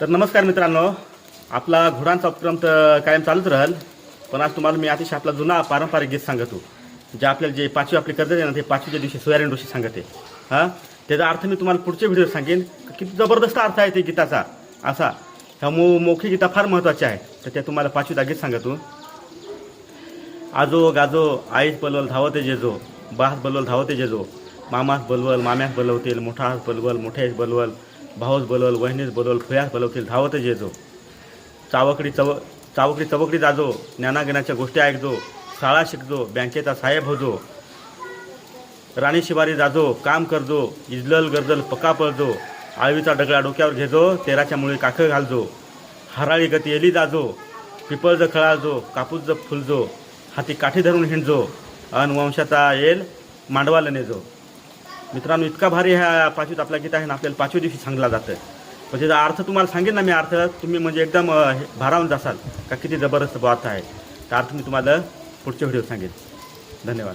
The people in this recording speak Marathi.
तर नमस्कार मित्रांनो. आपला घोडांचा उपक्रम तर कायम चालूच राहील पण आज तुम्हाला मी अतिशय आपला जुना पारंपरिक गीत सांगतो जे आपल्याला जे पाचवी आपली कर्ज आहे ना ते पाचवीच्या दिवशी सोयारीन ऋषी सांगते. हां? त्याचा अर्थ मी तुम्हाला पुढच्या व्हिडिओ सांगेन किती जबरदस्त अर्थ आहे ते गीताचा. असा. ह्या मो मोखी गीता फार महत्त्वाची आहे. तर त्या तुम्हाला पाचवीचा गीत सांगतो. आजो गाजो आईस बलवल धावते जेजो बास बलवल धावते जेजो मामास बलवल माम्यास बलवतील मोठास बलवल मोठ्यास बलवल भाऊस बोलवल वहिनीस बोलवल खुयास बोलवतील धावतच जेजो चावकडी चव चावकडी चवकडी जाजो ज्ञानागिनाच्या गोष्टी ऐकजो शाळा शिकजो बँकेचा साहेब होजो राणी शिवारी जाजो काम करजो इजलल गरजल पक्का पळजो आळवीचा डगळा डोक्यावर घेजो तेराच्या मुळे काखं घालजो हराळी गती एली जाजो पिपळज ज खळाजो कापूस फुलजो हाती काठी धरून हिंडजो अन वंशाचा येल मांडवाला नेजो. मित्रांनो इतका भारी ह्या पाचवीत आपला गीत आहे ना आपल्याला पाचव्या दिवशी सांगला जातं पण म्हणजे त्याचा अर्थ तुम्हाला सांगेन ना मी अर्थ तुम्ही म्हणजे एकदम हे- भारावून जासाल का किती जबरदस्त बात आहे. तर अर्थ मी तुम्हाला पुढच्या व्हिडिओ सांगेन. धन्यवाद.